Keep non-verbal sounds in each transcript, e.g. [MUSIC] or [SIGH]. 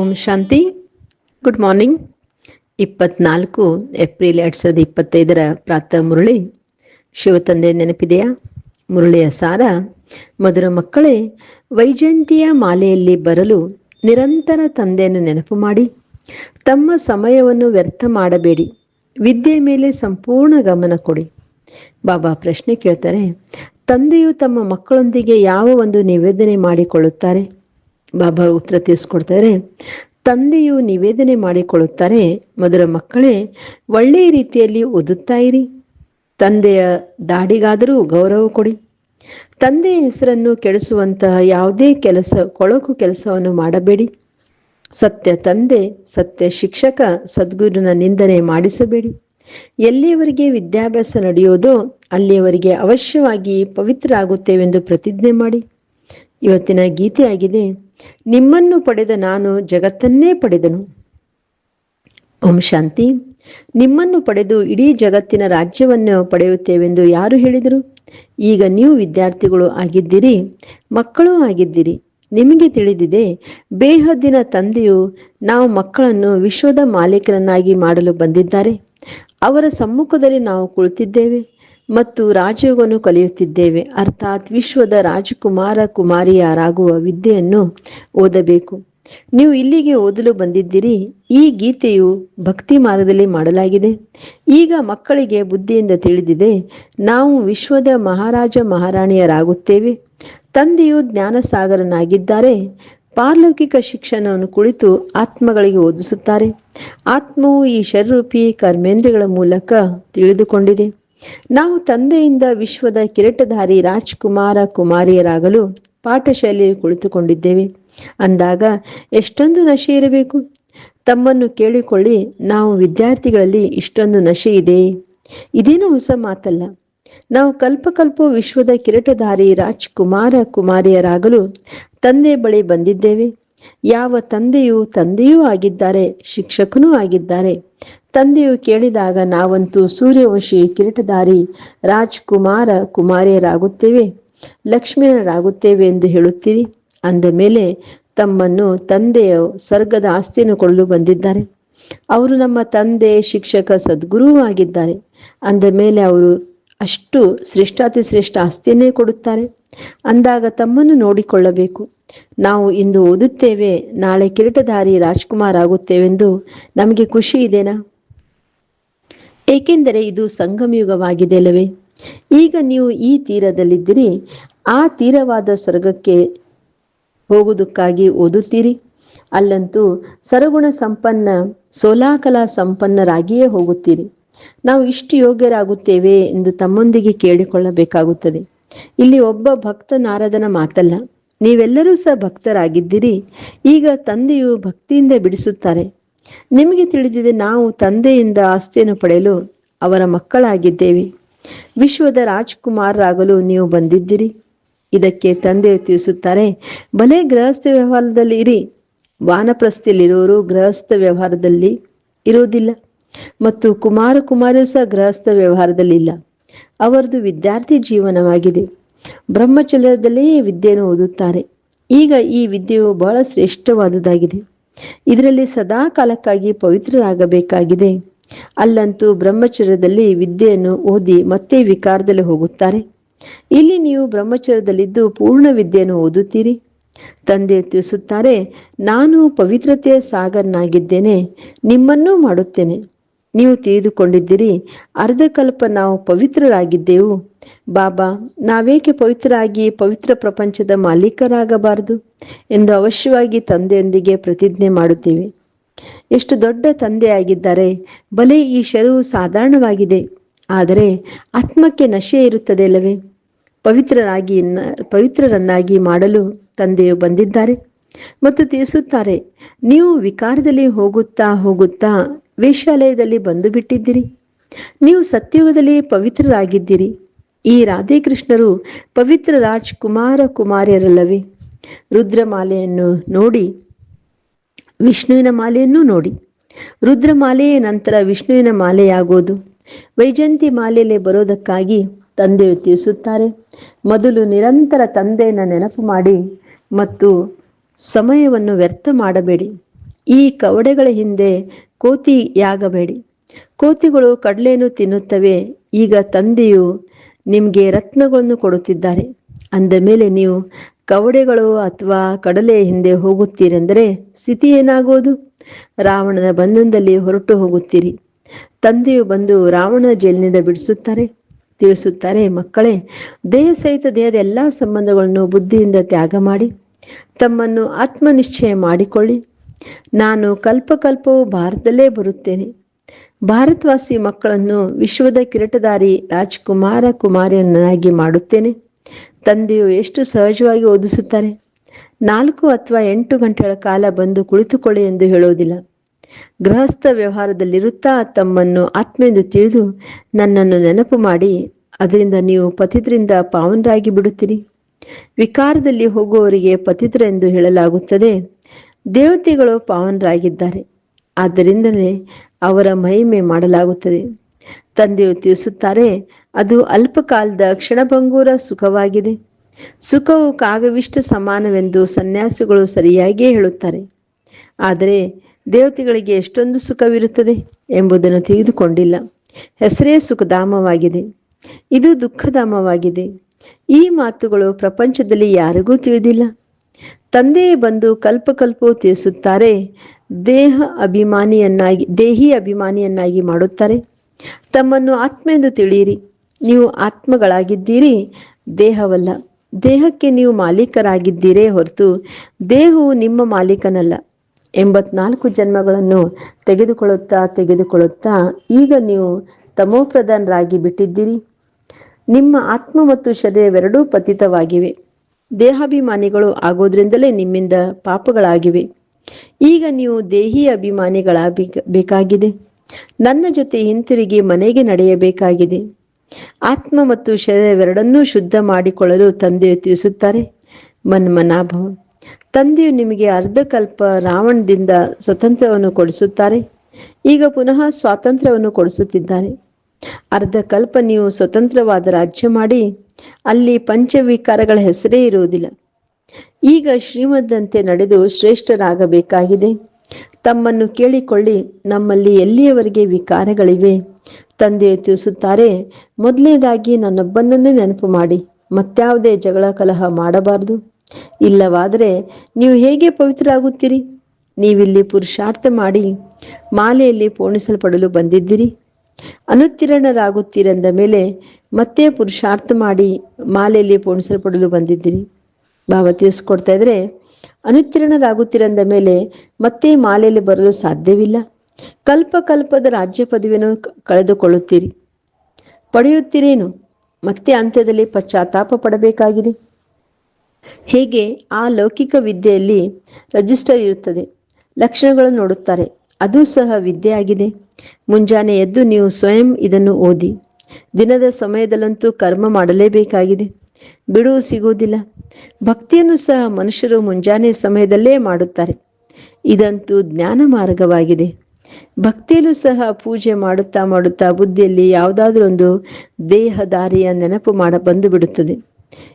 ಓಂ Shanti. Good morning ಇಪ್ಪತ್ನಾಲ್ಕು April ಎರಡ್ ಸಾವಿರದ ಇಪ್ಪತ್ತೈದರ ಪ್ರಾತಃ ಮುರಳಿ. ಶಿವತಂದೆ ನೆನಪಿದೆಯಾ? ಮುರಳಿಯ ಸಾರ, ಮಧುರ ಮಕ್ಕಳೇ, ವೈಜಯಂತಿಯ ಮಾಲೆಯಲ್ಲಿ ಬರಲು ನಿರಂತರ ತಂದೆಯನ್ನು ನೆನಪು ಮಾಡಿ. ತಮ್ಮ ಸಮಯವನ್ನು ವ್ಯರ್ಥ ಮಾಡಬೇಡಿ. ವಿದ್ಯೆ ಮೇಲೆ ಸಂಪೂರ್ಣ ಗಮನ ಕೊಡಿ. ಬಾಬಾ ಪ್ರಶ್ನೆ ಕೇಳ್ತಾರೆ, ತಂದೆಯು ತಮ್ಮ ಮಕ್ಕಳೊಂದಿಗೆ ಯಾವ ಒಂದು ನಿವೇದನೆ ಮಾಡಿಕೊಳ್ಳುತ್ತಾರೆ? ಬಾಬಾ ಉತ್ತರ ತಿಳಿಸ್ಕೊಡ್ತಾರೆ ತಂದೆಯು ನಿವೇದನೆ ಮಾಡಿಕೊಳ್ಳುತ್ತಾರೆ. ಮೊದಲ ಮಕ್ಕಳೇ, ಒಳ್ಳೆಯ ರೀತಿಯಲ್ಲಿ ಓದುತ್ತಾ ಇರಿ. ತಂದೆಯ ದಾಡಿಗಾದರೂ ಗೌರವ ಕೊಡಿ. ತಂದೆಯ ಹೆಸರನ್ನು ಕೆಡಿಸುವಂತಹ ಯಾವುದೇ ಕೆಲಸ, ಕೊಳಕು ಕೆಲಸವನ್ನು ಮಾಡಬೇಡಿ. ಸತ್ಯ ತಂದೆ, ಸತ್ಯ ಶಿಕ್ಷಕ, ಸದ್ಗುರುನ ನಿಂದನೆ ಮಾಡಿಸಬೇಡಿ. ಎಲ್ಲಿಯವರೆಗೆ ವಿದ್ಯಾಭ್ಯಾಸ ನಡೆಯೋದೋ ಅಲ್ಲಿಯವರೆಗೆ ಅವಶ್ಯವಾಗಿ ಪವಿತ್ರ ಆಗುತ್ತೇವೆಂದು ಪ್ರತಿಜ್ಞೆ ಮಾಡಿ. ಇವತ್ತಿನ ಗೀತೆಯಾಗಿದೆ. ನಿಮ್ಮನ್ನು ಪಡೆದ ನಾನು ಜಗತ್ತನ್ನೇ ಪಡೆದನು. ಓಂ ಶಾಂತಿ. ನಿಮ್ಮನ್ನು ಪಡೆದು ಇಡೀ ಜಗತ್ತಿನ ರಾಜ್ಯವನ್ನು ಪಡೆಯುತ್ತೇವೆಂದು ಯಾರು ಹೇಳಿದರು? ಈಗ ನೀವು ವಿದ್ಯಾರ್ಥಿಗಳು ಆಗಿದ್ದೀರಿ, ಮಕ್ಕಳೂ ಆಗಿದ್ದೀರಿ. ನಿಮಗೆ ತಿಳಿದಿದೆ, ಬೇಹದ್ದಿನ ತಂದೆಯು ನಾವು ಮಕ್ಕಳನ್ನು ವಿಶ್ವದ ಮಾಲೀಕರನ್ನಾಗಿ ಮಾಡಲು ಬಂದಿದ್ದಾರೆ. ಅವರ ಸಮ್ಮುಖದಲ್ಲಿ ನಾವು ಕುಳಿತಿದ್ದೇವೆ. ಮತ್ತು ರಾಜಯೋಗವನ್ನು ಕಲಿಯುತ್ತಿದ್ದೇವೆ. ಅರ್ಥಾತ್ ವಿಶ್ವದ ರಾಜಕುಮಾರ ಕುಮಾರಿಯರಾಗುವ ವಿದ್ಯೆಯನ್ನು ಓದಬೇಕು. ನೀವು ಇಲ್ಲಿಗೆ ಓದಲು ಬಂದಿದ್ದೀರಿ. ಈ ಗೀತೆಯು ಭಕ್ತಿ ಮಾರ್ಗದಲ್ಲಿ ಮಾಡಲಾಗಿದೆ. ಈಗ ಮಕ್ಕಳಿಗೆ ಬುದ್ಧಿಯಿಂದ ತಿಳಿದಿದೆ, ನಾವು ವಿಶ್ವದ ಮಹಾರಾಜ ಮಹಾರಾಣಿಯರಾಗುತ್ತೇವೆ. ತಂದೆಯು ಜ್ಞಾನಸಾಗರನಾಗಿದ್ದಾರೆ. ಪಾರ್ಲೌಕಿಕ ಶಿಕ್ಷಣವನ್ನು ಕುಳಿತು ಆತ್ಮಗಳಿಗೆ ಓದಿಸುತ್ತಾರೆ. ಆತ್ಮವು ಈ ಶರೂಪಿ ಕರ್ಮೇಂದ್ರಗಳ ಮೂಲಕ ತಿಳಿದುಕೊಂಡಿದೆ. ನಾವು ತಂದೆಯಿಂದ ವಿಶ್ವದ ಕಿರೀಟಧಾರಿ ರಾಜ್ಕುಮಾರ ಕುಮಾರಿಯರಾಗಲು ಪಾಠಶಾಲೆಯಲ್ಲಿ ಕುಳಿತುಕೊಂಡಿದ್ದೇವೆ. ಅಂದಾಗ ಎಷ್ಟೊಂದು ನಶೆ ಇರಬೇಕು? ತಮ್ಮನ್ನು ಕೇಳಿಕೊಳ್ಳಿ, ನಾವು ವಿದ್ಯಾರ್ಥಿಗಳಲ್ಲಿ ಇಷ್ಟೊಂದು ನಶೆ ಇದೆ. ಇದೇನು ಹೊಸ ಮಾತಲ್ಲ. ನಾವು ಕಲ್ಪಕಲ್ಪ ವಿಶ್ವದ ಕಿರೀಟಧಾರಿ ರಾಜ್ಕುಮಾರ ಕುಮಾರಿಯರಾಗಲು ತಂದೆ ಬಳಿ ಬಂದಿದ್ದೇವೆ. ಯಾವ ತಂದೆಯು ತಂದೆಯೂ ಆಗಿದ್ದಾರೆ, ಶಿಕ್ಷಕನೂ ಆಗಿದ್ದಾರೆ. ತಂದೆಯು ಕೇಳಿದಾಗ, ನಾವಂತೂ ಸೂರ್ಯವಂಶಿ ಕಿರೀಟಧಾರಿ, ರಾಜ್ಕುಮಾರ ಕುಮಾರಿಯರಾಗುತ್ತೇವೆ ಲಕ್ಷ್ಮೀನರಾಗುತ್ತೇವೆ ಎಂದು ಹೇಳುತ್ತೀರಿ. ಅಂದ ಮೇಲೆ ತಮ್ಮನ್ನು ತಂದೆಯ ಸ್ವರ್ಗದ ಆಸ್ತಿಯನ್ನು ಕೊಳ್ಳಲು ಬಂದಿದ್ದಾರೆ. ಅವರು ನಮ್ಮ ತಂದೆ, ಶಿಕ್ಷಕ ಸದ್ಗುರುವೂ ಆಗಿದ್ದಾರೆ. ಅಂದ ಮೇಲೆ ಅವರು ಅಷ್ಟು ಶ್ರೇಷ್ಠಾತಿ ಶ್ರೇಷ್ಠ ಆಸ್ತಿಯನ್ನೇ ಕೊಡುತ್ತಾರೆ. ಅಂದಾಗ ತಮ್ಮನ್ನು ನೋಡಿಕೊಳ್ಳಬೇಕು. ನಾವು ಇಂದು ಓದುತ್ತೇವೆ, ನಾಳೆ ಕಿರೀಟಧಾರಿ ರಾಜ್ಕುಮಾರ್ ಆಗುತ್ತೇವೆಂದು ನಮಗೆ ಖುಷಿ ಇದೆನಾ? ಏಕೆಂದರೆ ಇದು ಸಂಗಮಯುಗವಾಗಿದೆ ಅಲ್ಲವೇ ಈಗ ನೀವು ಈ ತೀರದಲ್ಲಿದ್ದೀರಿ, ಆ ತೀರವಾದ ಸ್ವರ್ಗಕ್ಕೆ ಹೋಗುವುದಕ್ಕಾಗಿ ಓದುತ್ತೀರಿ. ಅಲ್ಲಂತೂ ಸರಗುಣ ಸಂಪನ್ನ, ಸೋಲಾಕಲಾ ಸಂಪನ್ನರಾಗಿಯೇ ಹೋಗುತ್ತೀರಿ. ನಾವು ಇಷ್ಟು ಯೋಗ್ಯರಾಗುತ್ತೇವೆ ಎಂದು ತಮ್ಮೊಂದಿಗೆ ಕೇಳಿಕೊಳ್ಳಬೇಕಾಗುತ್ತದೆ. ಇಲ್ಲಿ ಒಬ್ಬ ಭಕ್ತ ನಾರದನ ಮಾತಲ್ಲ. ನೀವೆಲ್ಲರೂ ಸಹ ಭಕ್ತರಾಗಿದ್ದೀರಿ. ಈಗ ತಂದೆಯು ಭಕ್ತಿಯಿಂದ ಬಿಡಿಸುತ್ತಾರೆ. ನಿಮಗೆ ತಿಳಿದಿದೆ ನಾವು ತಂದೆಯಿಂದ ಆಸ್ತಿಯನ್ನು ಪಡೆಯಲು ಅವರ ಮಕ್ಕಳಾಗಿದ್ದೇವೆ. ವಿಶ್ವದ ರಾಜ್ಕುಮಾರರಾಗಲು ನೀವು ಬಂದಿದ್ದೀರಿ. ಇದಕ್ಕೆ ತಂದೆಯು ತಿಳಿಸುತ್ತಾರೆ ಭಲೆ ಗೃಹಸ್ಥ ವ್ಯವಹಾರದಲ್ಲಿ ಇರಿ. ವಾನಪ್ರಸ್ಥಿಯಲ್ಲಿರುವವರು ಗೃಹಸ್ಥ ವ್ಯವಹಾರದಲ್ಲಿ ಇರುವುದಿಲ್ಲ ಮತ್ತು ಕುಮಾರ ಕುಮಾರಿಯೂ ಸಹ ಗೃಹಸ್ಥ ವ್ಯವಹಾರದಲ್ಲಿ ಇಲ್ಲ. ಅವರದು ವಿದ್ಯಾರ್ಥಿ ಜೀವನವಾಗಿದೆ. ಬ್ರಹ್ಮಚರ್ಯದಲ್ಲೇ ವಿದ್ಯೆಯನ್ನು ಓದುತ್ತಾರೆ. ಈಗ ಈ ವಿದ್ಯೆಯು ಬಹಳ ಶ್ರೇಷ್ಠವಾದುದಾಗಿದೆ. ಇದರಲ್ಲಿ ಸದಾ ಕಾಲಕ್ಕಾಗಿ ಪವಿತ್ರರಾಗಬೇಕಾಗಿದೆ. ಅಲ್ಲಂತೂ ಬ್ರಹ್ಮಚರ್ಯದಲ್ಲಿ ವಿದ್ಯೆಯನ್ನು ಓದಿ ಮತ್ತೆ ವಿಕಾರದಲ್ಲಿ ಹೋಗುತ್ತಾರೆ. ಇಲ್ಲಿ ನೀವು ಬ್ರಹ್ಮಚರ್ಯದಲ್ಲಿದ್ದು ಪೂರ್ಣ ವಿದ್ಯೆಯನ್ನು ಓದುತ್ತೀರಿ. ತಂದೆ ತಿಳಿಸುತ್ತಾರೆ, ನಾನು ಪವಿತ್ರತೆಯ ಸಾಗರನಾಗಿದ್ದೇನೆ, ನಿಮ್ಮನ್ನೂ ಮಾಡುತ್ತೇನೆ. ನೀವು ತಿಳಿದುಕೊಂಡಿದ್ದೀರಿ. ಅರ್ಧಕಲ್ಪ ನಾವು ಪವಿತ್ರರಾಗಿದ್ದೆವು. ಬಾಬಾ, ನಾವೇಕೆ ಪವಿತ್ರರಾಗಿ ಪವಿತ್ರ ಪ್ರಪಂಚದ ಮಾಲೀಕರಾಗಬಾರದು ಎಂದು ಅವಶ್ಯವಾಗಿ ತಂದೆಯೊಂದಿಗೆ ಪ್ರತಿಜ್ಞೆ ಮಾಡುತ್ತೇವೆ. ಎಷ್ಟು ದೊಡ್ಡ ತಂದೆಯಾಗಿದ್ದಾರೆ. ಬಲೆ ಈ ಶರವು ಸಾಧಾರಣವಾಗಿದೆ. ಆದರೆ ಆತ್ಮಕ್ಕೆ ನಶೆ ಇರುತ್ತದೆ ಅಲ್ಲವೇ ಪವಿತ್ರರಾಗಿ ಪವಿತ್ರರನ್ನಾಗಿ ಮಾಡಲು ತಂದೆಯು ಬಂದಿದ್ದಾರೆ ಮತ್ತು ತಿಳಿಸುತ್ತಾರೆ, ನೀವು ವಿಕಾರದಲ್ಲಿ ಹೋಗುತ್ತಾ ಹೋಗುತ್ತಾ ವೇಶ್ಯಾಲಯದಲ್ಲಿ ಬಂದು ಬಿಟ್ಟಿದ್ದೀರಿ ನೀವು ಸತ್ಯುಗದಲ್ಲಿ ಪವಿತ್ರರಾಗಿದ್ದೀರಿ. ಈ ರಾಧೇಕೃಷ್ಣರು ಪವಿತ್ರ ರಾಜ್ ಕುಮಾರ ಕುಮಾರ್ಯರಲ್ಲವೇ? ರುದ್ರಮಾಲೆಯನ್ನು ನೋಡಿ, ವಿಷ್ಣುವಿನ ಮಾಲೆಯನ್ನು ನೋಡಿ. ರುದ್ರಮಾಲೆಯ ನಂತರ ವಿಷ್ಣುವಿನ ಮಾಲೆಯಾಗೋದು. ವೈಜಂತಿ ಮಾಲೆಯಲ್ಲಿ ಬರೋದಕ್ಕಾಗಿ ತಂದೆಯು ತಿಳಿಸುತ್ತಾರೆ, ಮೊದಲು ನಿರಂತರ ತಂದೆಯನ್ನು ನೆನಪು ಮಾಡಿ ಮತ್ತು ಸಮಯವನ್ನು ವ್ಯರ್ಥ ಮಾಡಬೇಡಿ. ಈ ಕವಡೆಗಳ ಹಿಂದೆ ಕೋತಿಯಾಗಬೇಡಿ. ಕೋತಿಗಳು ಕಡಲೆಯನ್ನು ತಿನ್ನುತ್ತವೆ, ಈಗ ತಂದೆಯು ನಿಮಗೆ ರತ್ನಗಳನ್ನು ಕೊಡುತ್ತಿದ್ದಾರೆ. ಅಂದ ಮೇಲೆ ನೀವು ಕವಡೆಗಳು ಅಥವಾ ಕಡಲೆ ಹಿಂದೆ ಹೋಗುತ್ತೀರೆಂದರೆ ಸ್ಥಿತಿ ಏನಾಗುವುದು ರಾವಣನ ಬಂಧನದಲ್ಲಿ ಹೊರಟು ಹೋಗುತ್ತೀರಿ. ತಂದೆಯು ಬಂದು ರಾವಣ ಜೈಲಿನಿಂದ ಬಿಡಿಸುತ್ತಾರೆ. ತಿಳಿಸುತ್ತಾರೆ, ಮಕ್ಕಳೇ, ದೇಹ ಸಹಿತ ದೇಹದ ಎಲ್ಲ ಸಂಬಂಧಗಳನ್ನು ಬುದ್ಧಿಯಿಂದ ತ್ಯಾಗ ಮಾಡಿ, ತಮ್ಮನ್ನು ಆತ್ಮನಿಶ್ಚಯ ಮಾಡಿಕೊಳ್ಳಿ. ನಾನು ಕಲ್ಪಕಲ್ಪವು ಭಾರತದಲ್ಲೇ ಬರುತ್ತೇನೆ. ಭಾರತವಾಸಿ ಮಕ್ಕಳನ್ನು ವಿಶ್ವದ ಕಿರಟದಾರಿ ರಾಜ್ಕುಮಾರ ಕುಮಾರಿಯನ್ನಾಗಿ ಮಾಡುತ್ತೇನೆ. ತಂದೆಯು ಎಷ್ಟು ಸಹಜವಾಗಿ ಓದಿಸುತ್ತಾರೆ. ನಾಲ್ಕು ಅಥವಾ ಎಂಟು ಗಂಟೆಗಳ ಕಾಲ ಬಂದು ಕುಳಿತುಕೊಳ್ಳಿ ಎಂದು ಹೇಳುವುದಿಲ್ಲ. ಗೃಹಸ್ಥ ವ್ಯವಹಾರದಲ್ಲಿರುತ್ತಾ ತಮ್ಮನ್ನು ಆತ್ಮೆಂದು ತಿಳಿದು ನನ್ನನ್ನು ನೆನಪು ಮಾಡಿ, ಅದರಿಂದ ನೀವು ಪತಿತರಿಂದ ಪಾವನರಾಗಿ ಬಿಡುತ್ತೀರಿ. ವಿಕಾರದಲ್ಲಿ ಹೋಗುವವರಿಗೆ ಪತಿತರೆಂದು ಹೇಳಲಾಗುತ್ತದೆ. ದೇವತೆಗಳು ಪಾವನರಾಗಿದ್ದಾರೆ. ಆದ್ದರಿಂದಲೇ ಅವರ ಮಹಿಮೆ ಮಾಡಲಾಗುತ್ತದೆ. ತಂದೆಯು ತಿಳಿಸುತ್ತಾರೆ, ಅದು ಅಲ್ಪಕಾಲದ ಕ್ಷಣಭಂಗೂರ ಸುಖವಾಗಿದೆ. ಸುಖವು ಕಾಗವಿಷ್ಟ ಸಮಾನವೆಂದು ಸನ್ಯಾಸಿಗಳು ಸರಿಯಾಗಿಯೇ ಹೇಳುತ್ತಾರೆ. ಆದರೆ ದೇವತೆಗಳಿಗೆ ಎಷ್ಟೊಂದು ಸುಖವಿರುತ್ತದೆ ಎಂಬುದನ್ನು ತಿಳಿದುಕೊಂಡಿಲ್ಲ. ಹೆಸರೇ ಸುಖಧಾಮವಾಗಿದೆ. ಇದು ದುಃಖಧಾಮವಾಗಿದೆ. ಈ ಮಾತುಗಳು ಪ್ರಪಂಚದಲ್ಲಿ ಯಾರಿಗೂ ತಿಳಿದಿಲ್ಲ. ತಂದೆಯೇ ಬಂದು ಕಲ್ಪಕಲ್ಪವು ತಿಳಿಸುತ್ತಾರೆ, ದೇಹ ಅಭಿಮಾನಿಯನ್ನಾಗಿ, ದೇಹಿ ಅಭಿಮಾನಿಯನ್ನಾಗಿ ಮಾಡುತ್ತಾರೆ. ತಮ್ಮನ್ನು ಆತ್ಮ ಎಂದು ತಿಳಿಯಿರಿ. ನೀವು ಆತ್ಮಗಳಾಗಿದ್ದೀರಿ, ದೇಹವಲ್ಲ. ದೇಹಕ್ಕೆ ನೀವು ಮಾಲೀಕರಾಗಿದ್ದೀರೇ ಹೊರತು ದೇಹವು ನಿಮ್ಮ ಮಾಲೀಕನಲ್ಲ. ಎಂಬತ್ನಾಲ್ಕು ಜನ್ಮಗಳನ್ನು ತೆಗೆದುಕೊಳ್ಳುತ್ತಾ ತೆಗೆದುಕೊಳ್ಳುತ್ತಾ ಈಗ ನೀವು ತಮೋಪ್ರಧಾನರಾಗಿ ಬಿಟ್ಟಿದ್ದೀರಿ. ನಿಮ್ಮ ಆತ್ಮ ಮತ್ತು ಶರೀರವೆರಡೂ ಪತಿತವಾಗಿವೆ. ದೇಹಾಭಿಮಾನಿಗಳು ಆಗೋದ್ರಿಂದಲೇ ನಿಮ್ಮಿಂದ ಪಾಪಗಳಾಗಿವೆ. ಈಗ ನೀವು ದೇಹಿ ಅಭಿಮಾನಿಗಳಾಗಬೇಕಾಗಿದೆ. ನನ್ನ ಜೊತೆ ಹಿಂತಿರುಗಿ ಮನೆಗೆ ನಡೆಯಬೇಕಾಗಿದೆ. ಆತ್ಮ ಮತ್ತು ಶರೀರವೆರಡನ್ನೂ ಶುದ್ಧ ಮಾಡಿಕೊಳ್ಳಲು ತಂದೆಯು ತಿಳಿಸುತ್ತಾರೆ. ಮನ್ಮನಾಭವ. ತಂದೆಯು ನಿಮಗೆ ಅರ್ಧಕಲ್ಪ ರಾವಣದಿಂದ ಸ್ವತಂತ್ರವನ್ನು ಕೊಡಿಸುತ್ತಾರೆ. ಈಗ ಪುನಃ ಸ್ವಾತಂತ್ರ್ಯವನ್ನು ಕೊಡಿಸುತ್ತಿದ್ದಾರೆ. ಅರ್ಧಕಲ್ಪ ನೀವು ಸ್ವತಂತ್ರವಾದ ರಾಜ್ಯ ಮಾಡಿ ಅಲ್ಲಿ ಪಂಚವಿಕಾರಗಳ ಹೆಸರೇ ಇರುವುದಿಲ್ಲ. ಈಗ ಶ್ರೀಮದ್ದಂತೆ ನಡೆದು ಶ್ರೇಷ್ಠರಾಗಬೇಕಾಗಿದೆ. ತಮ್ಮನ್ನು ಕೇಳಿಕೊಳ್ಳಿ, ನಮ್ಮಲ್ಲಿ ಎಲ್ಲಿಯವರೆಗೆ ವಿಕಾರಗಳಿವೆ? ತಂದೆ ತಿಳಿಸುತ್ತಾರೆ ಮೊದಲನೇದಾಗಿ ನನ್ನೊಬ್ಬನನ್ನೇ ನೆನಪು ಮಾಡಿ ಮತ್ಯಾವುದೇ ಜಗಳ ಕಲಹ ಮಾಡಬಾರದು. ಇಲ್ಲವಾದರೆ ನೀವು ಹೇಗೆ ಪವಿತ್ರರಾಗುತ್ತೀರಿ? ನೀವಿಲ್ಲಿ ಪುರುಷಾರ್ಥ ಮಾಡಿ, ಮಾಲೆಯಲ್ಲಿ ಪೋಣಿಸಲ್ಪಡಲು ಬಂದಿದ್ದೀರಿ. ಅನುತ್ತೀರ್ಣರಾಗುತ್ತೀರೆಂದ ಮೇಲೆ ಮತ್ತೆ ಪುರುಷಾರ್ಥ ಮಾಡಿ ಮಾಲೆಯಲ್ಲಿ ಪೋಣಿಸಲ್ಪಡಲು ಬಂದಿದ್ದೀರಿ. ಭಾವ ತಿಳಿಸ್ಕೊಡ್ತಾ ಇದ್ರೆ, ಅನುತ್ತೀರ್ಣರಾಗುತ್ತೀರೆಂದ ಮೇಲೆ ಮತ್ತೆ ಮಾಲೆಯಲ್ಲಿ ಬರಲು ಸಾಧ್ಯವಿಲ್ಲ. ಕಲ್ಪ ಕಲ್ಪದ ರಾಜ್ಯ ಪದವಿಯನ್ನು ಕಳೆದುಕೊಳ್ಳುತ್ತೀರಿ. ಪಡೆಯುತ್ತೀರೇನು? ಮತ್ತೆ ಅಂತ್ಯದಲ್ಲಿ ಪಶ್ಚಾತ್ತಾಪ ಪಡಬೇಕಾಗಿದೆ. ಹೇಗೆ? ಆ ಲೌಕಿಕ ವಿದ್ಯೆಯಲ್ಲಿ ರಜಿಸ್ಟರ್ ಇರುತ್ತದೆ. ಲಕ್ಷಣಗಳನ್ನು ನೋಡುತ್ತಾರೆ. ಅದು ಸಹ ವಿದ್ಯೆಯಾಗಿದೆ. ಮುಂಜಾನೆ ಎದ್ದು ನೀವು ಸ್ವಯಂ ಇದನ್ನು ಓದಿ. ದಿನದ ಸಮಯದಲ್ಲಂತೂ ಕರ್ಮ ಮಾಡಲೇಬೇಕಾಗಿದೆ. ಬಿಡುವು ಸಿಗುವುದಿಲ್ಲ. ಭಕ್ತಿಯನ್ನು ಸಹ ಮನುಷ್ಯರು ಮುಂಜಾನೆ ಸಮಯದಲ್ಲೇ ಮಾಡುತ್ತಾರೆ. ಇದಂತೂ ಜ್ಞಾನ ಮಾರ್ಗವಾಗಿದೆ. ಭಕ್ತಿಯಲ್ಲೂ ಸಹ ಪೂಜೆ ಮಾಡುತ್ತಾ ಮಾಡುತ್ತಾ ಬುದ್ಧಿಯಲ್ಲಿ ಯಾವುದಾದ್ರೂ ಒಂದು ದೇಹದಾರಿಯ ನೆನಪು ಮಾಡ ಬಂದು ಬಿಡುತ್ತದೆ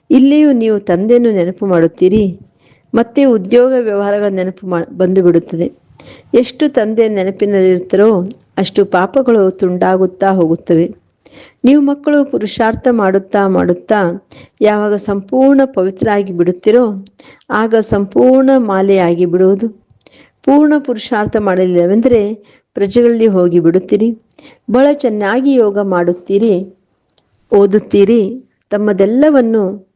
ಇಲ್ಲಿಯೂ ನೀವು ತಂದೆಯನ್ನು ನೆನಪು ಮಾಡುತ್ತೀರಿ. ಮತ್ತೆ ಉದ್ಯೋಗ ವ್ಯವಹಾರಗಳ ನೆನಪು ಮಾ ಬಂದು ಬಿಡುತ್ತದೆ ಎಷ್ಟು ತಂದೆ ನೆನಪಿನಲ್ಲಿರುತ್ತಾರೋ ಅಷ್ಟು ಪಾಪಗಳು ತುಂಡಾಗುತ್ತಾ ಹೋಗುತ್ತವೆ. ನೀವು ಮಕ್ಕಳು ಪುರುಷಾರ್ಥ ಮಾಡುತ್ತಾ ಮಾಡುತ್ತಾ ಯಾವಾಗ ಸಂಪೂರ್ಣ ಪವಿತ್ರ ಆಗಿ ಬಿಡುತ್ತೀರೋ, ಆಗ ಸಂಪೂರ್ಣ ಮಾಲೆಯಾಗಿ ಬಿಡುವುದು. ಪೂರ್ಣ ಪುರುಷಾರ್ಥ ಮಾಡಲಿಲ್ಲವೆಂದರೆ ಪ್ರಜೆಗಳಲ್ಲಿ ಹೋಗಿ ಬಿಡುತ್ತೀರಿ. ಬಹಳ ಚೆನ್ನಾಗಿ ಯೋಗ ಮಾಡುತ್ತೀರಿ. ಓದುತ್ತೀರಿ. ತಮ್ಮದೆಲ್ಲವನ್ನು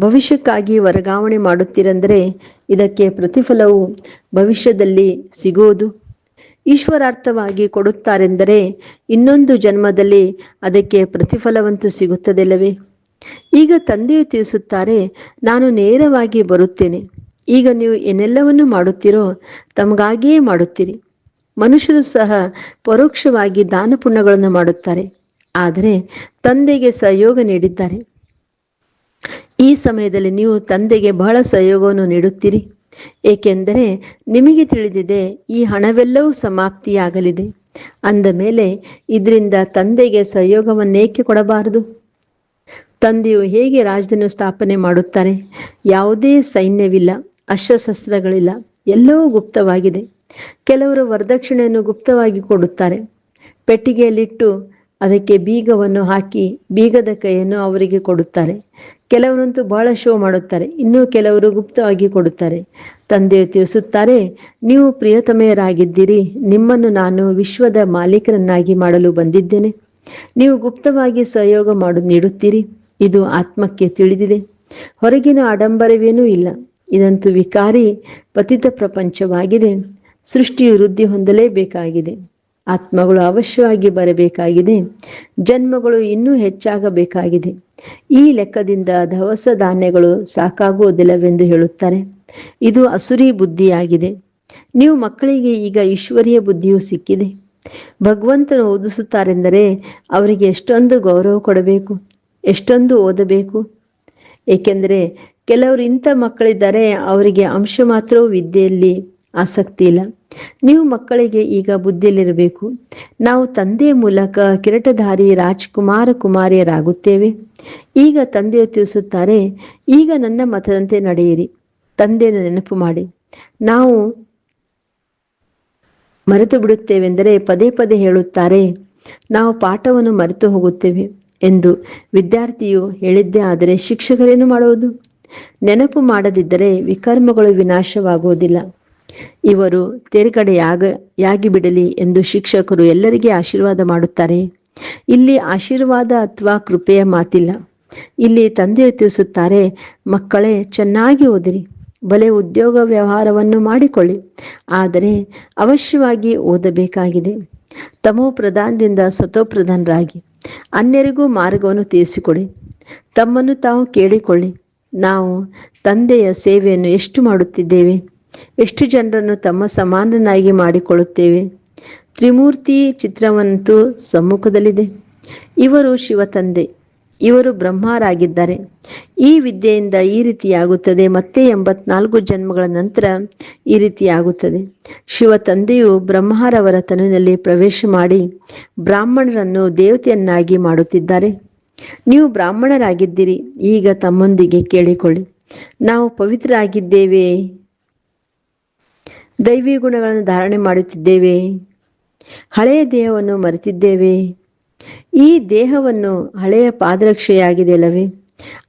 ಭವಿಷ್ಯಕ್ಕಾಗಿ ವರ್ಗಾವಣೆ ಮಾಡುತ್ತೀರಂದರೆ ಇದಕ್ಕೆ ಪ್ರತಿಫಲವು ಭವಿಷ್ಯದಲ್ಲಿ ಸಿಗುವುದು ಈಶ್ವರಾರ್ಥವಾಗಿ ಕೊಡುತ್ತಾರೆಂದರೆ ಇನ್ನೊಂದು ಜನ್ಮದಲ್ಲಿ ಅದಕ್ಕೆ ಪ್ರತಿಫಲವಂತೂ ಸಿಗುತ್ತದೆಲ್ಲವೇ? ಈಗ ತಂದೆಯು ತಿಳಿಸುತ್ತಾರೆ, ನಾನು ನೇರವಾಗಿ ಬರುತ್ತೇನೆ. ಈಗ ನೀವು ಏನೆಲ್ಲವನ್ನು ಮಾಡುತ್ತೀರೋ ತಮಗಾಗಿಯೇ ಮಾಡುತ್ತೀರಿ. ಮನುಷ್ಯರು ಸಹ ಪರೋಕ್ಷವಾಗಿ ದಾನ ಪುಣ್ಯಗಳನ್ನು ಮಾಡುತ್ತಾರೆ, ಆದರೆ ತಂದೆಗೆ ಸಹಯೋಗ ನೀಡಿದ್ದಾರೆ. ಈ ಸಮಯದಲ್ಲಿ ನೀವು ತಂದೆಗೆ ಬಹಳ ಸಹಯೋಗವನ್ನು ನೀಡುತ್ತೀರಿ. ಏಕೆಂದರೆ ನಿಮಗೆ ತಿಳಿದಿದೆ, ಈ ಹಣವೆಲ್ಲವೂ ಸಮಾಪ್ತಿಯಾಗಲಿದೆ. ಅಂದ ಮೇಲೆ, ಇದರಿಂದ ತಂದೆಗೆ ಸಹಯೋಗವನ್ನೇಕೆ ಕೊಡಬಾರದು? ತಂದೆಯು ಹೇಗೆ ರಾಜಧಾನಿ ಸ್ಥಾಪನೆ ಮಾಡುತ್ತಾರೆ? ಯಾವುದೇ ಸೈನ್ಯವಿಲ್ಲ, ಅಸ್ತ್ರಶಸ್ತ್ರಗಳಿಲ್ಲ, ಎಲ್ಲವೂ ಗುಪ್ತವಾಗಿದೆ. ಕೆಲವರು ವರದಕ್ಷಿಣೆಯನ್ನು ಗುಪ್ತವಾಗಿ ಕೊಡುತ್ತಾರೆ. ಪೆಟ್ಟಿಗೆಯಲ್ಲಿಟ್ಟು ಅದಕ್ಕೆ ಬೀಗವನ್ನು ಹಾಕಿ ಬೀಗದ ಕೈಯನ್ನು ಅವರಿಗೆ ಕೊಡುತ್ತಾರೆ. ಕೆಲವರಂತೂ ಬಹಳ ಶೋ ಮಾಡುತ್ತಾರೆ. ಇನ್ನು ಕೆಲವರು ಗುಪ್ತವಾಗಿ ಕೊಡುತ್ತಾರೆ. ತಂದೆ ತಿಳಿಸುತ್ತಾರೆ, ನೀವು ಪ್ರಿಯತಮೆಯರಾಗಿದ್ದೀರಿ. ನಿಮ್ಮನ್ನು ನಾನು ವಿಶ್ವದ ಮಾಲೀಕರನ್ನಾಗಿ ಮಾಡಲು ಬಂದಿದ್ದೇನೆ. ನೀವು ಗುಪ್ತವಾಗಿ ಸಹಯೋಗ ಮಾಡು, ನೀಡುತ್ತೀರಿ. ಇದು ಆತ್ಮಕ್ಕೆ ತಿಳಿದಿದೆ. ಹೊರಗಿನ ಆಡಂಬರವೇನೂ ಇಲ್ಲ. ಇದಂತೂ ವಿಕಾರಿ, ಪತಿತ ಪ್ರಪಂಚವಾಗಿದೆ. ಸೃಷ್ಟಿಯು ವೃದ್ಧಿ ಹೊಂದಲೇಬೇಕಾಗಿದೆ. ಆತ್ಮಗಳು ಅವಶ್ಯವಾಗಿ ಬರಬೇಕಾಗಿದೆ. ಜನ್ಮಗಳು ಇನ್ನೂ ಹೆಚ್ಚಾಗಬೇಕಾಗಿದೆ. ಈ ಲೆಕ್ಕದಿಂದ ದವಸ ಧಾನ್ಯಗಳು ಸಾಕಾಗುವುದಿಲ್ಲವೆಂದು ಹೇಳುತ್ತಾರೆ. ಇದು ಅಸುರಿ ಬುದ್ಧಿಯಾಗಿದೆ. ನೀವು ಮಕ್ಕಳಿಗೆ ಈಗ ಈಶ್ವರಿಯ ಬುದ್ಧಿಯು ಸಿಕ್ಕಿದೆ. ಭಗವಂತನು ಓದಿಸುತ್ತಾರೆಂದರೆ ಅವರಿಗೆ ಎಷ್ಟೊಂದು ಗೌರವ ಕೊಡಬೇಕು, ಎಷ್ಟೊಂದು ಓದಬೇಕು. ಏಕೆಂದರೆ ಕೆಲವರು ಇಂಥ ಮಕ್ಕಳಿದ್ದಾರೆ ಅವರಿಗೆ ಅಂಶ ಮಾತ್ರವೂ ವಿದ್ಯೆಯಲ್ಲಿ ಆಸಕ್ತಿ ಇಲ್ಲ. ನೀವು ಮಕ್ಕಳಿಗೆ ಈಗ ಬುದ್ಧಿಯಲ್ಲಿರಬೇಕು. ನಾವು ತಂದೆ ಮೂಲಕ ಕಿರಟಧಾರಿ ರಾಜ್ಕುಮಾರ ಕುಮಾರಿಯರಾಗುತ್ತೇವೆ. ಈಗ ತಂದೆಯು ತಿಳಿಸುತ್ತಾರೆ, ಈಗ ನನ್ನ ಮತದಂತೆ ನಡೆಯಿರಿ. ತಂದೆಯನ್ನು ನೆನಪು ಮಾಡಿ. ನಾವು ಮರೆತು ಬಿಡುತ್ತೇವೆಂದರೆ ಪದೇ ಪದೇ ಹೇಳುತ್ತಾರೆ, ನಾವು ಪಾಠವನ್ನು ಮರೆತು ಹೋಗುತ್ತೇವೆ ಎಂದು ವಿದ್ಯಾರ್ಥಿಯು ಹೇಳಿದ್ದೇ ಆದರೆ ಶಿಕ್ಷಕರೇನು ಮಾಡುವುದು? ನೆನಪು ಮಾಡದಿದ್ದರೆ ವಿಕರ್ಮಗಳು ವಿನಾಶವಾಗುವುದಿಲ್ಲ. ಇವರು ತೇರ್ಗಡೆಯಾಗ ಯಾಗಿ ಬಿಡಲಿ ಎಂದು ಶಿಕ್ಷಕರು ಎಲ್ಲರಿಗೆ ಆಶೀರ್ವಾದ ಮಾಡುತ್ತಾರೆ. ಇಲ್ಲಿ ಆಶೀರ್ವಾದ ಅಥವಾ ಕೃಪೆಯ ಮಾತಿಲ್ಲ. ಇಲ್ಲಿ ತಂದೆ ತಿಳಿಸುತ್ತಾರೆ, ಮಕ್ಕಳೇ, ಚೆನ್ನಾಗಿ ಓದಿರಿ. ಬಲೆ ಉದ್ಯೋಗ ವ್ಯವಹಾರವನ್ನು ಮಾಡಿಕೊಳ್ಳಿ. ಆದರೆ ಅವಶ್ಯವಾಗಿ ಓದಬೇಕಾಗಿದೆ. ತಮೋ ಪ್ರಧಾನದಿಂದ ಸತೋ ಪ್ರಧಾನರಾಗಿ ಅನ್ಯರಿಗೂ ಮಾರ್ಗವನ್ನು ತಿಳಿಸಿಕೊಡಿ. ತಮ್ಮನ್ನು ತಾವು ಕೇಳಿಕೊಳ್ಳಿ. ನಾವು ತಂದೆಯ ಸೇವೆಯನ್ನು ಎಷ್ಟು ಮಾಡುತ್ತಿದ್ದೇವೆ? ಎಷ್ಟು ಜನರನ್ನು ತಮ್ಮ ಸಮಾನನಾಗಿ ಮಾಡಿಕೊಳ್ಳುತ್ತೇವೆ? ತ್ರಿಮೂರ್ತಿ ಚಿತ್ರವಂತೂ ಸಮ್ಮುಖದಲ್ಲಿದೆ. ಇವರು ಶಿವ ತಂದೆ ಇವರು ಬ್ರಹ್ಮರಾಗಿದ್ದಾರೆ. ಈ ವಿದ್ಯೆಯಿಂದ ಈ ರೀತಿಯಾಗುತ್ತದೆ, ಮತ್ತೆ ಎಂಬತ್ನಾಲ್ಕು ಜನ್ಮಗಳ ನಂತರ ಈ ರೀತಿಯಾಗುತ್ತದೆ. ಶಿವ ತಂದೆಯು ಬ್ರಹ್ಮರವರ ತನುವಿನಲ್ಲಿ ಪ್ರವೇಶ ಮಾಡಿ ಬ್ರಾಹ್ಮಣರನ್ನು ದೇವತೆಯನ್ನಾಗಿ ಮಾಡುತ್ತಿದ್ದಾರೆ. ನೀವು ಬ್ರಾಹ್ಮಣರಾಗಿದ್ದೀರಿ, ಈಗ ತಮ್ಮೊಂದಿಗೆ ಕೇಳಿಕೊಳ್ಳಿ. ನಾವು ಪವಿತ್ರರಾಗಿದ್ದೇವೆ. ದೈವಿ ಗುಣಗಳನ್ನು ಧಾರಣೆ ಮಾಡುತ್ತಿದ್ದೇವೆ. ಹಳೆಯ ದೇಹವನ್ನು ಮರೆತಿದ್ದೇವೆ. ಈ ದೇಹವನ್ನು ಹಳೆಯ ಪಾದರಕ್ಷೆಯಾಗಿದೆ ಅಲ್ಲವೇ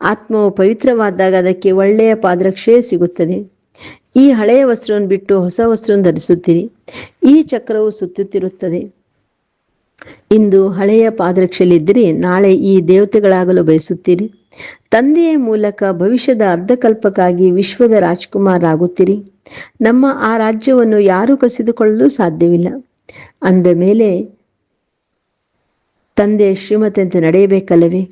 ಆತ್ಮವು ಪವಿತ್ರವಾದಾಗ ಅದಕ್ಕೆ ಒಳ್ಳೆಯ ಪಾದರಕ್ಷೆಯೇ ಸಿಗುತ್ತದೆ. ಈ ಹಳೆಯ ವಸ್ತ್ರವನ್ನು ಬಿಟ್ಟು ಹೊಸ ವಸ್ತ್ರವನ್ನು ಧರಿಸುತ್ತೀರಿ. ಈ ಚಕ್ರವು ಸುತ್ತುತ್ತಿರುತ್ತದೆ. ಇಂದು ಹಳೆಯ ಪಾದರಕ್ಷೆಯಲ್ಲಿದ್ದರೆ ನಾಳೆ ಈ ದೇವತೆಗಳಾಗಲು ಬಯಸುತ್ತೀರಿ. ತಂದೆಯ ಮೂಲಕ ಭವಿಷ್ಯದ ಅರ್ಧಕಲ್ಪಕ್ಕಾಗಿ ವಿಶ್ವದ ರಾಜ್ಕುಮಾರ್ ಆಗುತ್ತೀರಿ ನಮ್ಮ ಆ ರಾಜ್ಯವನ್ನು ಯಾರೂ ಕಸಿದುಕೊಳ್ಳಲು ಸಾಧ್ಯವಿಲ್ಲ. ಅಂದ ಮೇಲೆ, ತಂದೆ ಶ್ರೀಮತಿಯಂತೆ ನಡೆಯಬೇಕಲ್ಲವೇ?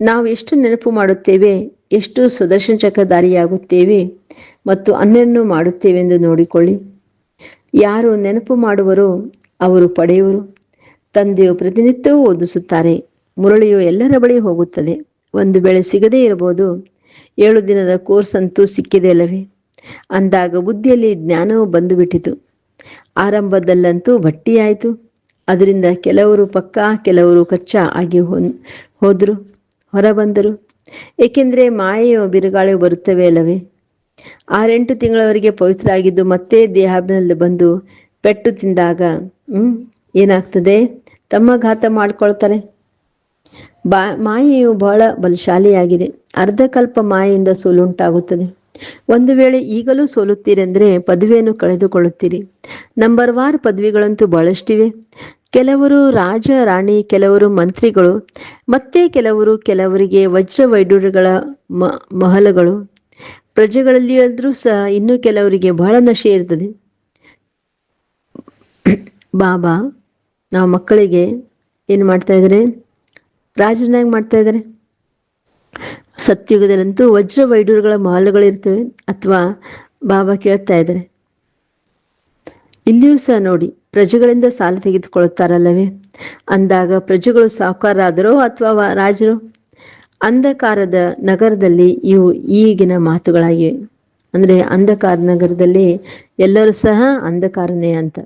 ನಾವು ಎಷ್ಟು ನೆನಪು ಮಾಡುತ್ತೇವೆ, ಎಷ್ಟು ಸುದರ್ಶನ ಚಕ್ರಧಾರಿಯಾಗುತ್ತೇವೆ ಮತ್ತು ಅನ್ಯನ್ನು ಮಾಡುತ್ತೇವೆ ಎಂದು ನೋಡಿಕೊಳ್ಳಿ. ಯಾರು ನೆನಪು ಮಾಡುವರೋ ಅವರು ಪಡೆಯುವರು. ತಂದೆಯು ಪ್ರತಿನಿತ್ಯವೂ ಓದಿಸುತ್ತಾರೆ, ಮುರಳಿಯು ಎಲ್ಲರ ಬಳಿ ಹೋಗುತ್ತದೆ. ಒಂದು ವೇಳೆ ಸಿಗದೇ ಇರಬಹುದು, ಏಳು ದಿನದ ಕೋರ್ಸ್ ಅಂತೂ ಸಿಕ್ಕಿದೆ ಅಲ್ಲವೇ? ಅಂದಾಗ ಬುದ್ಧಿಯಲ್ಲಿ ಜ್ಞಾನವು ಬಂದುಬಿಟ್ಟಿತು. ಆರಂಭದಲ್ಲಂತೂ ಬಟ್ಟಿಯಾಯಿತು ಅದರಿಂದ ಕೆಲವರು ಪಕ್ಕಾ, ಕೆಲವರು ಕಚ್ಚಾ ಆಗಿ ಹೋದ್ರು, ಹೊರಬಂದರು. ಏಕೆಂದರೆ ಮಾಯೆಯ ಬಿರುಗಾಳಿ ಬರುತ್ತವೆ ಅಲ್ಲವೇ? ಆರೆಂಟು ತಿಂಗಳವರೆಗೆ ಪವಿತ್ರ ಆಗಿದ್ದು ಮತ್ತೆ ದೇಹದಲ್ಲಿ ಬಂದು ಪೆಟ್ಟು ತಿಂದಾಗ, ಹ್ಮ್, ಏನಾಗ್ತದೆ? ತಮ್ಮ ಘಾತ ಮಾಡ್ಕೊಳ್ತಾರೆ. ಬಾ, ಮಾಯೆಯು ಬಹಳ ಬಲಶಾಲಿಯಾಗಿದೆ. ಅರ್ಧಕಲ್ಪ ಮಾಯೆಯಿಂದ ಸೋಲುಂಟಾಗುತ್ತದೆ. ಒಂದು ವೇಳೆ ಈಗಲೂ ಸೋಲುತ್ತೀರೆಂದರೆ ಪದವಿಯನ್ನು ಕಳೆದುಕೊಳ್ಳುತ್ತೀರಿ. ನಂಬರ್ ವಾರ್ ಪದವಿಗಳಂತೂ ಬಹಳಷ್ಟಿವೆ. ಕೆಲವರು ರಾಜ, ರಾಣಿ, ಕೆಲವರು ಮಂತ್ರಿಗಳು, ಮತ್ತೆ ಕೆಲವರು ಕೆಲವರಿಗೆ ವಜ್ರ ವೈಡೂರ್ಯಗಳ ಮಹಲಗಳು. ಪ್ರಜೆಗಳಲ್ಲಿಯಾದರೂ ಸಹ ಇನ್ನೂ ಕೆಲವರಿಗೆ ಬಹಳ ನಶೆ ಇರ್ತದೆ. ಬಾಬಾ, ನಾವು ಮಕ್ಕಳಿಗೆ ಏನು ಮಾಡ್ತಾ ಇದ್ದಾರೆ? ರಾಜನಾಗಿ ಮಾಡ್ತಾ ಇದ್ದಾರೆ? ಸತ್ಯುಗದಲ್ಲಂತೂ ವಜ್ರ ವೈಡೂರ್ಯಗಳ ಮಾಲುಗಳಿರ್ತವೆ ಅಥವಾ ಬಾಬಾ ಕೇಳ್ತಾ ಇದ್ದಾರೆ. ಇಲ್ಲಿಯೂ ಸಹ ನೋಡಿ, ಪ್ರಜೆಗಳಿಂದ ಸಾಲ ತೆಗೆದುಕೊಳ್ಳುತ್ತಾರಲ್ಲವೇ? ಅಂದಾಗ ಪ್ರಜೆಗಳು ಸಾಹುಕಾರರಾದರೋ ಅಥವಾ ರಾಜರು? ಅಂಧಕಾರದ ನಗರದಲ್ಲಿ ಇವು ಈಗಿನ ಮಾತುಗಳಾಗಿವೆ. ಅಂದ್ರೆ ಅಂಧಕಾರ ನಗರದಲ್ಲಿ ಎಲ್ಲರೂ ಸಹ ಅಂಧಕಾರನೇ ಅಂತ.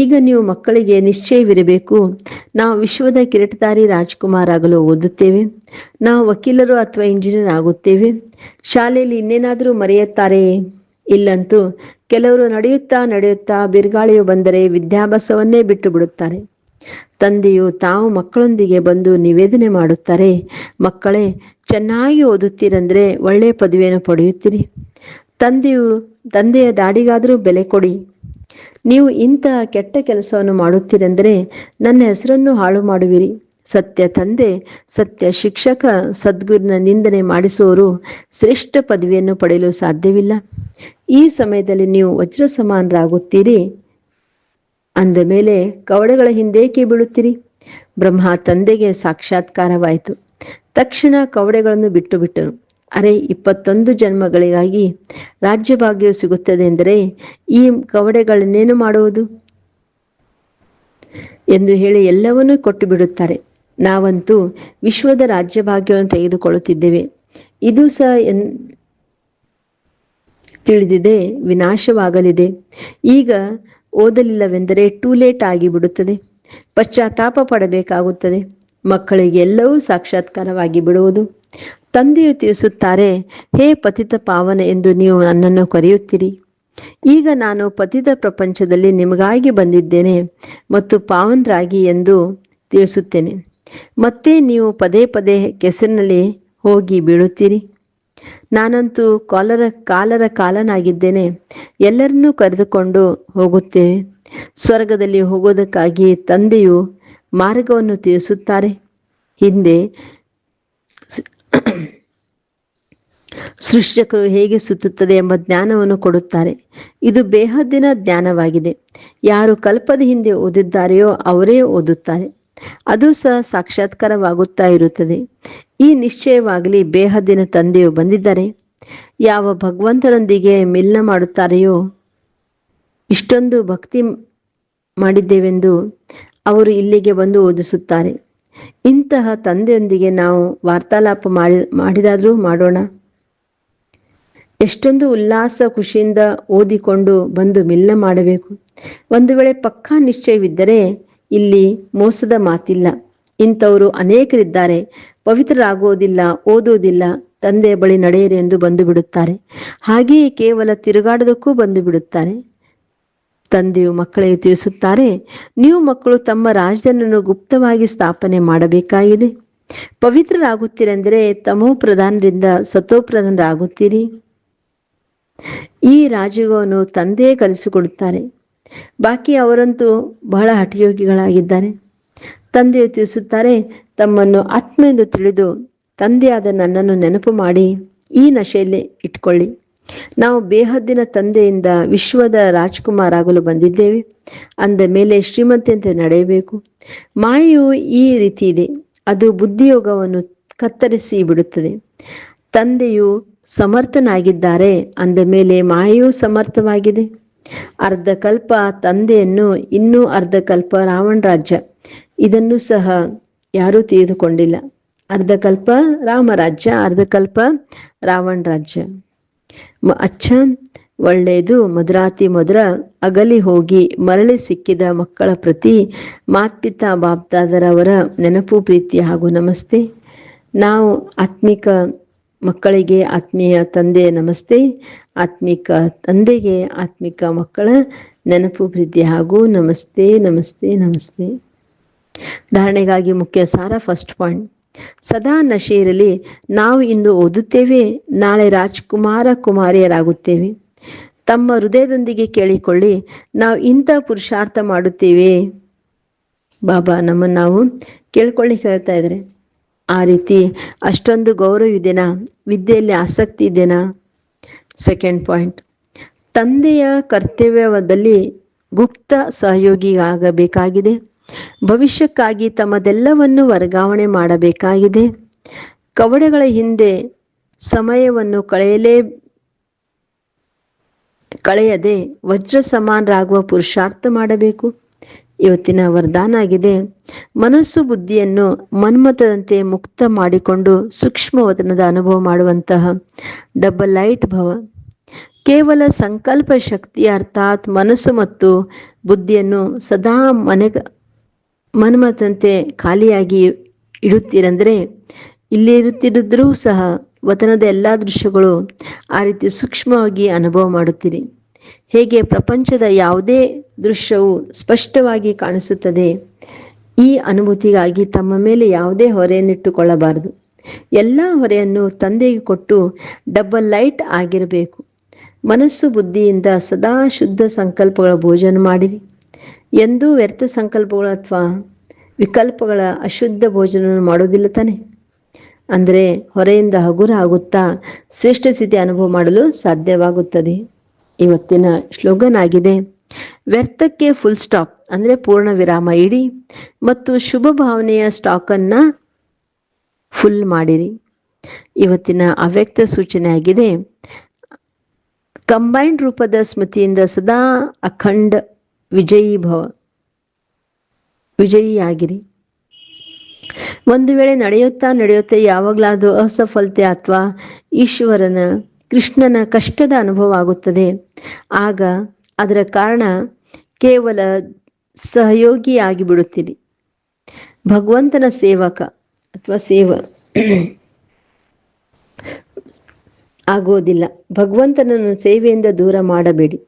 ಈಗ ನೀವು ಮಕ್ಕಳಿಗೆ ನಿಶ್ಚಯವಿರಬೇಕು. ನಾವು ವಿಶ್ವದ ಕಿರೀಟಧಾರಿ ರಾಜ್ಕುಮಾರ್ ಆಗಲು ಓದುತ್ತೇವೆ. ನಾವು ವಕೀಲರು ಅಥವಾ ಇಂಜಿನಿಯರ್ ಆಗುತ್ತೇವೆ. ಶಾಲೆಯಲ್ಲಿ ಇನ್ನೇನಾದರೂ ಮರೆಯುತ್ತಾರೆಯೇ ಇಲ್ಲಂತೂ ಕೆಲವರು ನಡೆಯುತ್ತಾ ನಡೆಯುತ್ತಾ ಬಿರುಗಾಳಿಯು ಬಂದರೆ ವಿದ್ಯಾಭ್ಯಾಸವನ್ನೇ ಬಿಟ್ಟು ಬಿಡುತ್ತಾರೆ ತಂದೆಯು ತಾವು ಮಕ್ಕಳೊಂದಿಗೆ ಬಂದು ನಿವೇದನೆ ಮಾಡುತ್ತಾರೆ. ಮಕ್ಕಳೇ, ಚೆನ್ನಾಗಿ ಓದುತ್ತೀರಂದ್ರೆ ಒಳ್ಳೆಯ ಪದವಿಯನ್ನು ಪಡೆಯುತ್ತೀರಿ. ತಂದೆಯು, ತಂದೆಯ ದಾಡಿಗಾದರೂ ಬೆಲೆ ಕೊಡಿ. ನೀವು ಇಂತ ಕೆಟ್ಟ ಕೆಲಸವನ್ನು ಮಾಡುತ್ತೀರೆಂದರೆ ನನ್ನ ಹೆಸರನ್ನು ಹಾಳು ಮಾಡುವಿರಿ. ಸತ್ಯ ತಂದೆ, ಸತ್ಯ ಶಿಕ್ಷಕ, ಸದ್ಗುರುನ ನಿಂದನೆ ಮಾಡಿಸುವವರು ಶ್ರೇಷ್ಠ ಪದವಿಯನ್ನು ಪಡೆಯಲು ಸಾಧ್ಯವಿಲ್ಲ. ಈ ಸಮಯದಲ್ಲಿ ನೀವು ವಜ್ರ ಸಮಾನರಾಗುತ್ತೀರಿ ಅಂದ ಮೇಲೆ ಕವಡೆಗಳ ಹಿಂದೇಕೆ ಬೀಳುತ್ತೀರಿ? ಬ್ರಹ್ಮ ತಂದೆಗೆ ಸಾಕ್ಷಾತ್ಕಾರವಾಯಿತು. ತಕ್ಷಣ ಕವಡೆಗಳನ್ನು ಬಿಟ್ಟು ಬಿಟ್ಟನು ಅರೆ ಇಪ್ಪತ್ತೊಂದು ಜನ್ಮಗಳಿಗಾಗಿ ರಾಜ್ಯಭಾಗ್ಯವು ಸಿಗುತ್ತದೆ ಎಂದರೆ ಈ ಕವಡೆಗಳನ್ನೇನು ಮಾಡುವುದು? ಎಂದು ಹೇಳಿ ಎಲ್ಲವನ್ನೂ ಕೊಟ್ಟು ಬಿಡುತ್ತಾರೆ ನಾವಂತೂ ವಿಶ್ವದ ರಾಜ್ಯಭಾಗ್ಯವನ್ನು ತೆಗೆದುಕೊಳ್ಳುತ್ತಿದ್ದೇವೆ. ಇದು ಸಹ ಎನ್ ತಿಳಿದಿದೆ, ವಿನಾಶವಾಗಲಿದೆ. ಈಗ ಓದಲಿಲ್ಲವೆಂದರೆ ಟೂ ಲೇಟ್ ಆಗಿಬಿಡುತ್ತದೆ. ಪಶ್ಚಾತ್ತಾಪ ಪಡಬೇಕಾಗುತ್ತದೆ. ಮಕ್ಕಳಿಗೆಲ್ಲವೂ ಸಾಕ್ಷಾತ್ಕಾರವಾಗಿ ಬಿಡುವುದು. ತಂದೆಯು ತಿಳಿಸುತ್ತಾರೆ, ಹೇ ಪತಿತ ಪಾವನ ಎಂದು ನೀವು ನನ್ನನ್ನು ಕರೆಯುತ್ತೀರಿ. ಈಗ ನಾನು ಪತಿತ ಪ್ರಪಂಚದಲ್ಲಿ ನಿಮಗಾಗಿ ಬಂದಿದ್ದೇನೆ ಮತ್ತು ಪಾವನರಾಗಿ ಎಂದು ತಿಳಿಸುತ್ತೇನೆ. ಮತ್ತೆ ನೀವು ಪದೇ ಪದೇ ಕೆಸರಿನಲ್ಲಿ ಹೋಗಿ ಬೀಳುತ್ತೀರಿ. ನಾನಂತೂ ಕಾಲರ ಕಾಲರ ಕಾಲನಾಗಿದ್ದೇನೆ. ಎಲ್ಲರನ್ನೂ ಕರೆದುಕೊಂಡು ಹೋಗುತ್ತೇನೆ ಸ್ವರ್ಗದಲ್ಲಿ ಹೋಗೋದಕ್ಕಾಗಿ ತಂದೆಯು ಮಾರ್ಗವನ್ನು ತಿಳಿಸುತ್ತಾರೆ. ಹಿಂದೆ ಸೃಷ್ಟಿಕರು ಹೇಗೆ ಸುತ್ತುತ್ತದೆ ಎಂಬ ಜ್ಞಾನವನ್ನು ಕೊಡುತ್ತಾರೆ. ಇದು ಬೇಹದ್ದಿನ ಜ್ಞಾನವಾಗಿದೆ. ಯಾರು ಕಲ್ಪದ ಹಿಂದೆ ಓದಿದ್ದಾರೆಯೋ ಅವರೇ ಓದುತ್ತಾರೆ. ಅದು ಸಹ ಸಾಕ್ಷಾತ್ಕಾರವಾಗುತ್ತಾ ಇರುತ್ತದೆ. ಈ ನಿಶ್ಚಯವಾಗಲಿ ಬೇಹದ್ದಿನ ತಂದೆಯು ಬಂದಿದ್ದಾರೆ ಯಾವ ಭಗವಂತನೊಂದಿಗೆ ಮಿಲನ ಮಾಡುತ್ತಾರೆಯೋ ಇಷ್ಟೊಂದು ಭಕ್ತಿ ಮಾಡಿದ್ದೇವೆಂದು ಅವರು ಇಲ್ಲಿಗೆ ಬಂದು ಓದಿಸುತ್ತಾರೆ. ಇಂತಹ ತಂದೆಯೊಂದಿಗೆ ನಾವು ವಾರ್ತಾಲಾಪ ಮಾಡಿ ಮಾಡಿದಾದರೂ ಮಾಡೋಣ. ಎಷ್ಟೊಂದು ಉಲ್ಲಾಸ, ಖುಷಿಯಿಂದ ಓದಿಕೊಂಡು ಬಂದು ಮಿಲ್ಲ ಮಾಡಬೇಕು. ಒಂದು ವೇಳೆ ಪಕ್ಕಾ ನಿಶ್ಚಯವಿದ್ದರೆ ಇಲ್ಲಿ ಮೋಸದ ಮಾತಿಲ್ಲ. ಇಂಥವರು ಅನೇಕರಿದ್ದಾರೆ. ಪವಿತ್ರರಾಗೋದಿಲ್ಲ ಓದೋದಿಲ್ಲ ತಂದೆ ಬಳಿ ನಡೆಯಿರಿ ಎಂದು ಬಂದು ಬಿಡುತ್ತಾರೆ. ಹಾಗೆಯೇ ಕೇವಲ ತಿರುಗಾಡೋದಕ್ಕೂ ಬಂದು ಬಿಡುತ್ತಾರೆ. ತಂದೆಯು ಮಕ್ಕಳಿಗೆ ತಿಳಿಸುತ್ತಾರೆ, ನೀವು ಮಕ್ಕಳು ತಮ್ಮ ರಾಜನನ್ನು ಗುಪ್ತವಾಗಿ ಸ್ಥಾಪನೆ ಮಾಡಬೇಕಾಗಿದೆ. ಪವಿತ್ರರಾಗುತ್ತೀರೆಂದರೆ ತಮೋ ಪ್ರಧಾನರಿಂದ ಸತೋ ಪ್ರಧಾನರಾಗುತ್ತೀರಿ ಈ ರಾಜಯೋಗವನ್ನು ತಂದೆಯೇ ಕಲಿಸಿಕೊಡುತ್ತಾರೆ. ಬಾಕಿ ಅವರಂತೂ ಬಹಳ ಹಠಯೋಗಿಗಳಾಗಿದ್ದಾರೆ. ತಂದೆಯು ತಿಳಿಸುತ್ತಾರೆ, ತಮ್ಮನ್ನು ಆತ್ಮ ಎಂದು ತಿಳಿದು ತಂದೆಯಾದ ನನ್ನನ್ನು ನೆನಪು ಮಾಡಿ, ಈ ನಶೆಯಲ್ಲಿ ಇಟ್ಕೊಳ್ಳಿ. ನಾವು ಬೇಹದ್ದಿನ ತಂದೆಯಿಂದ ವಿಶ್ವದ ರಾಜ್ಕುಮಾರ್ ಆಗಲು ಬಂದಿದ್ದೇವೆ. ಅಂದ ಮೇಲೆ ಶ್ರೀಮಂತೆಯಂತೆ ನಡೆಯಬೇಕು. ಮಾಯೆಯು ಈ ರೀತಿ ಇದೆ. ಅದು ಬುದ್ಧಿಯೋಗವನ್ನು ಕತ್ತರಿಸಿ ಬಿಡುತ್ತದೆ. ತಂದೆಯು ಸಮರ್ಥನಾಗಿದ್ದಾರೆ. ಅಂದ ಮೇಲೆ ಮಾಯೆಯೂ ಸಮರ್ಥವಾಗಿದೆ. ಅರ್ಧ ಕಲ್ಪ ತಂದೆಯನ್ನು ಇನ್ನೂ ಅರ್ಧ ಕಲ್ಪ ರಾವಣ ರಾಜ್ಯ. ಇದನ್ನು ಸಹ ಯಾರೂ ತಿಳಿದುಕೊಂಡಿಲ್ಲ. ಅರ್ಧ ಕಲ್ಪ ರಾಮರಾಜ್ಯ ಅರ್ಧ ಕಲ್ಪ ರಾವಣ ರಾಜ್ಯ. ಅಚ್ಚ, ಒಳ್ಳೆಯದು ಮಧುರಾತಿ ಮಧುರ ಅಗಲಿ ಹೋಗಿ ಮರಳಿ ಸಿಕ್ಕಿದ ಮಕ್ಕಳ ಪ್ರತಿ ಮಾತ್ಪಿತಾ ಬಾಪ್ದಾದರವರ ನೆನಪು, ಪ್ರೀತಿ ಹಾಗೂ ನಮಸ್ತೆ. ನಾವು ಆತ್ಮಿಕ ಮಕ್ಕಳಿಗೆ ಆತ್ಮೀಯ ತಂದೆ ನಮಸ್ತೆ. ಆತ್ಮಿಕ ತಂದೆಗೆ ಆತ್ಮಿಕ ಮಕ್ಕಳ ನೆನಪು, ಪ್ರೀತಿ ಹಾಗೂ ನಮಸ್ತೆ ನಮಸ್ತೆ ನಮಸ್ತೆ. ಧಾರಣೆಗಾಗಿ ಮುಖ್ಯ ಸಾರ ಫಸ್ಟ್ ಪಾಯಿಂಟ್ ಸದಾ ನಶೆ ಇರಲಿ, ನಾವು ಇಂದು ಓದುತ್ತೇವೆ, ನಾಳೆ ರಾಜ್ಕುಮಾರ ಕುಮಾರಿಯರಾಗುತ್ತೇವೆ. ತಮ್ಮ ಹೃದಯದೊಂದಿಗೆ ಕೇಳಿಕೊಳ್ಳಿ, ನಾವು ಇಂಥ ಪುರುಷಾರ್ಥ ಮಾಡುತ್ತೇವೆ. ಬಾಬಾ, ನಮ್ಮನ್ನು ನಾವು ಕೇಳ್ಕೊಳ್ಳಿ ಹೇಳ್ತಾ ಇದ್ರೆ ಆ ರೀತಿ ಅಷ್ಟೊಂದು ಗೌರವ ಇದೆನಾ ವಿದ್ಯೆಯಲ್ಲಿ ಆಸಕ್ತಿ ಇದೆನಾ? ಸೆಕೆಂಡ್ ಪಾಯಿಂಟ್ ತಂದೆಯ ಕರ್ತವ್ಯದಲ್ಲಿ ಗುಪ್ತ ಸಹಯೋಗಿಯಾಗಬೇಕಾಗಿದೆ. ಭವಿಷ್ಯಕ್ಕಾಗಿ ತಮ್ಮದೆಲ್ಲವನ್ನು ವರ್ಗಾವಣೆ ಮಾಡಬೇಕಾಗಿದೆ. ಕವಡೆಗಳ ಹಿಂದೆ ಸಮಯವನ್ನು ಕಳೆಯಲೇ ಕಳೆಯದೆ ವಜ್ರ ಸಮಾನರಾಗುವ ಪುರುಷಾರ್ಥ ಮಾಡಬೇಕು. ಇವತ್ತಿನ ವರದಾನ ಆಗಿದೆ. ಮನಸ್ಸು ಬುದ್ಧಿಯನ್ನು ಮನ್ಮತದಂತೆ ಮುಕ್ತ ಮಾಡಿಕೊಂಡು ಸೂಕ್ಷ್ಮ ವತನದ ಅನುಭವ ಮಾಡುವಂತಹ ಡಬಲ್ ಲೈಟ್ ಭವ. ಕೇವಲ ಸಂಕಲ್ಪ ಶಕ್ತಿ ಅರ್ಥಾತ್ ಮನಸ್ಸು ಮತ್ತು ಬುದ್ಧಿಯನ್ನು ಸದಾ ಮನೆ ಮನ್ಮತಂತೆ ಖಾಲಿಯಾಗಿ ಇಡುತ್ತೀರಂದ್ರೆ ಇಲ್ಲಿ ಇರುತ್ತಿದ್ದರೂ ಸಹ ವತನದ ಎಲ್ಲ ದೃಶ್ಯಗಳು ಆ ರೀತಿ ಸೂಕ್ಷ್ಮವಾಗಿ ಅನುಭವ ಮಾಡುತ್ತೀರಿ. ಹೇಗೆ ಪ್ರಪಂಚದ ಯಾವುದೇ ದೃಶ್ಯವು ಸ್ಪಷ್ಟವಾಗಿ ಕಾಣಿಸುತ್ತದೆ, ಈ ಅನುಭೂತಿಗಾಗಿ ತಮ್ಮ ಮೇಲೆ ಯಾವುದೇ ಹೊರೆಯನ್ನಿಟ್ಟುಕೊಳ್ಳಬಾರದು. ಎಲ್ಲ ಹೊರೆಯನ್ನು ತಂದೆಗೆ ಕೊಟ್ಟು ಡಬಲ್ ಲೈಟ್ ಆಗಿರಬೇಕು. ಮನಸ್ಸು ಬುದ್ಧಿಯಿಂದ ಸದಾ ಶುದ್ಧ ಸಂಕಲ್ಪಗಳ ಭೋಜನ ಮಾಡಿರಿ. ಎಂದೂ ವ್ಯರ್ಥ ಸಂಕಲ್ಪಗಳು ಅಥವಾ ವಿಕಲ್ಪಗಳ ಅಶುದ್ಧ ಭೋಜನ ಮಾಡೋದಿಲ್ಲ ತಾನೆ. ಅಂದರೆ ಹೊರೆಯಿಂದ ಹಗುರ ಆಗುತ್ತಾ ಶ್ರೇಷ್ಠ ಸ್ಥಿತಿ ಅನುಭವ ಮಾಡಲು ಸಾಧ್ಯವಾಗುತ್ತದೆ. ಇವತ್ತಿನ ಸ್ಲೋಗನ್ ಆಗಿದೆ, ವ್ಯರ್ಥಕ್ಕೆ ಫುಲ್ ಸ್ಟಾಪ್ ಅಂದ್ರೆ ಪೂರ್ಣ ವಿರಾಮ ಇಡಿ ಮತ್ತು ಶುಭ ಭಾವನೆಯ ಸ್ಟಾಕ್ ಅನ್ನ ಫುಲ್ ಮಾಡಿರಿ. ಇವತ್ತಿನ ಅವ್ಯಕ್ತ ಸೂಚನೆ ಆಗಿದೆ, ಕಂಬೈನ್ಡ್ ರೂಪದ ಸ್ಮೃತಿಯಿಂದ ಸದಾ ಅಖಂಡ ವಿಜಯಿ ಭವ ವಿಜಯಿಯಾಗಿರಿ ಒಂದು ವೇಳೆ ನಡೆಯುತ್ತಾ ನಡೆಯುತ್ತೆ, ಯಾವಾಗಲಾದರೂ ಅಸಫಲತೆ ಅಥವಾ ಈಶ್ವರನ ಕೃಷ್ಣನ ಕಷ್ಟದ ಅನುಭವ ಆಗುತ್ತದೆ ಆಗ ಅದರ ಕಾರಣ ಕೇವಲ ಸಹಯೋಗಿಯಾಗಿ ಬಿಡುತ್ತೀರಿ ಭಗವಂತನ ಸೇವಕ ಅಥವಾ ಸೇವ [CLEARS THROAT] ಆಗೋದಿಲ್ಲ. ಭಗವಂತನನ್ನು ಸೇವೆಯಿಂದ ದೂರ ಮಾಡಬೇಡಿ.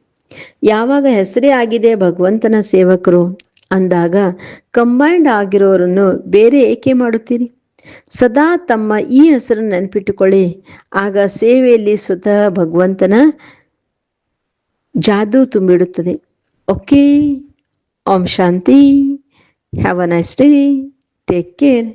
ಯಾವಾಗ ಹೆಸರೇ ಆಗಿದೆ ಭಗವಂತನ ಸೇವಕರು ಅಂದಾಗ ಕಂಬೈಂಡ್ ಆಗಿರೋರನ್ನು ಬೇರೆ ಏಕೆ ಮಾಡುತ್ತೀರಿ? ಸದಾ ತಮ್ಮ ಈ ಹೆಸರನ್ನು ನೆನಪಿಟ್ಟುಕೊಳ್ಳಿ. ಆಗ ಸೇವೆಯಲ್ಲಿ ಸ್ವತಃ ಭಗವಂತನ ಜಾದೂ ತುಂಬಿಡುತ್ತದೆ. Okay Om Shanti have a nice day take care